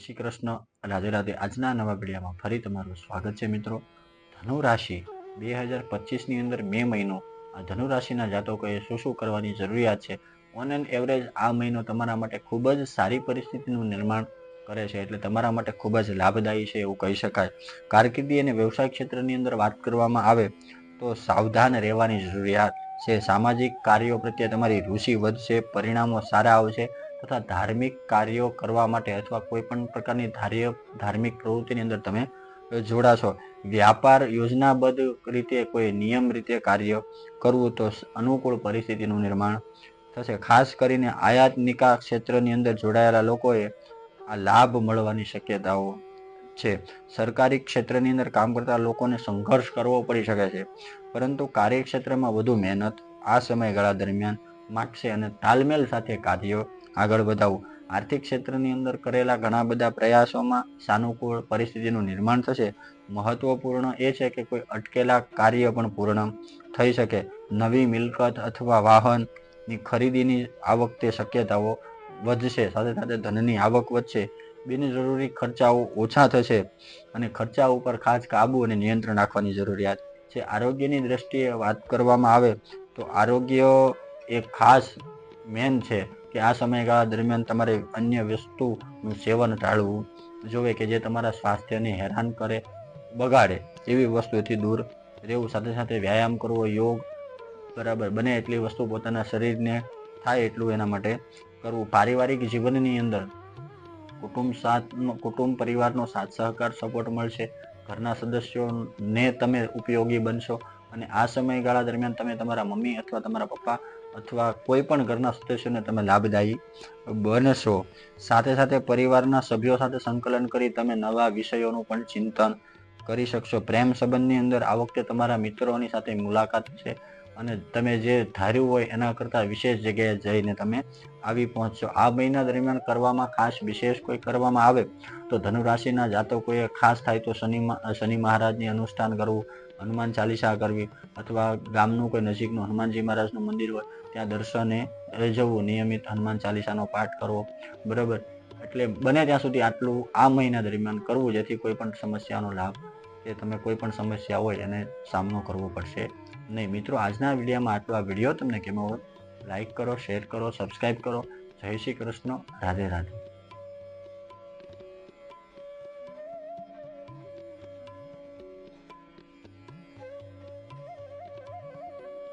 શ્રી કૃષ્ણ રાધે રાધે આજના નવા વિડીયોમાં ફરી તમારું સ્વાગત છે મિત્રો. ધનુ રાશિ બે હજાર પચીસની અંદર મે મહિનો. આ ધનુ રાશિના જાતકોએ શું શું કરવાની જરૂરિયાત છે? ઓન એન્ડ એવરેજ આ મહિનો તમારા માટે ખૂબ જ સારી પરિસ્થિતિનું નિર્માણ કરે છે એટલે તમારા માટે ખૂબ જ લાભદાયી છે એવું કહી શકાય. કારકિર્દી અને વ્યવસાય ક્ષેત્રની અંદર વાત કરવામાં આવે તો સાવધાન રહેવાની જરૂરિયાત છે. સામાજિક કાર્યો પ્રત્યે તમારી રુચિ વધશે, પરિણામો સારા આવશે તથા ધાર્મિક કાર્યો કરવા માટે અથવા કોઈ પણ પ્રકારની ધાર્ય, ધાર્મિક પ્રવૃત્તિની અંદર તમે જોડાશો. વ્યાપાર યોજનાબદ્ધ રીતે કોઈ નિયમ રીતે કાર્ય કરવું તો અનુકૂળ પરિસ્થિતિનું નિર્માણ થશે. ખાસ કરીને આયાત નિકાસ ક્ષેત્રની અંદર જોડાયેલા લોકોએ આ લાભ મળવાની શક્યતાઓ છે. સરકારી ક્ષેત્રની અંદર કામ કરતા લોકોને સંઘર્ષ કરવો પડી શકે છે. પરંતુ કાર્યક્ષેત્રમાં વધુ મહેનત આ સમયગાળા દરમિયાન માગશે અને તાલમેલ સાથે કાર્યો આગળ વધાવવું આર્થિક ક્ષેત્રની અંદર કરેલા ઘણા બધા પ્રયાસોમાં સાનુકૂળ પરિસ્થિતિનું નિર્માણ થશે. મહત્વપૂર્ણ એ છે કે કોઈ અટકેલા કાર્ય પણ પૂર્ણ થઈ શકે. નવી મિલકત અથવા વાહનની ખરીદીની આ વખતે શક્યતાઓ વધશે. સાથે સાથે ધનની આવક વધશે. બિનજરૂરી ખર્ચાઓ ઓછા થશે અને ખર્ચા ઉપર ખાસ કાબુ અને નિયંત્રણ રાખવાની જરૂરિયાત છે. આરોગ્યની દ્રષ્ટિએ વાત કરવામાં આવે તો આરોગ્ય એ ખાસ મેન છે. કે આ સમયગાળા દરમિયાન તમારે અન્ય વસ્તુનું સેવન ટાળવું જોવે કે જે તમારા સ્વાસ્થ્યને હેરાન કરે, બગાડે એવી વસ્તુથી દૂર રહેવું. સાથે સાથે વ્યાયામ કરવો, યોગ બરાબર, બને એટલી વસ્તુ પોતાના શરીરને થાય એટલું એના માટે કરવું. પારિવારિક જીવનની અંદર કુટુંબ સાથ કુટુંબ પરિવારનો સાથ સહકાર સપોર્ટ મળશે. ઘરના સદસ્યોને તમે ઉપયોગી બનશો અને આ સમયગાળા દરમિયાન તમે તમારા મમ્મી અથવા તમારા પપ્પા અથવા કોઈ પણ ઘરના સદસ્યોને તમે લાભદાયી બનશો. સાથે સાથે પરિવારના સભ્યો સાથે સંકલન કરી તમે નવા વિષયોનું પણ ચિંતન કરી શકશો. પ્રેમ સંબંધની અંદર આ વખતે તમારા મિત્રોની સાથે મુલાકાત છે અને તમે જે ધાર્યું હોય એના કરતાં વિશેષ જગ્યાએ જઈને તમે આવી પહોંચશો. આ મહિના દરમિયાન કરવામાં ખાસ વિશેષ કોઈ કરવામાં આવે તો ધનુરાશિના જાતકોએ ખાસ થાય તો શનિ શનિ મહારાજની અનુષ્ઠાન કરવું, હનુમાન ચાલીસા કરવી અથવા ગામનું કોઈ નજીકનું હનુમાનજી મહારાજનું મંદિર હોય ત્યાં દર્શને જવું નિયમિત હનુમાન ચાલીસાનો પાઠ કરવો, બરાબર? એટલે બને ત્યાં સુધી આટલું આ મહિના દરમિયાન કરવું, જેથી કોઈ પણ સમસ્યાનો લાભ કે તમે કોઈ પણ સમસ્યા હોય એને સામનો કરવો પડશે નહીં. મિત્રો, આજના વિડીયોમાં આટલો આ વીડિયો તમને હોય, લાઈક કરો, શેર કરો, સબસ્ક્રાઈબ કરો. જય શ્રી કૃષ્ણ. રાધે રાધે.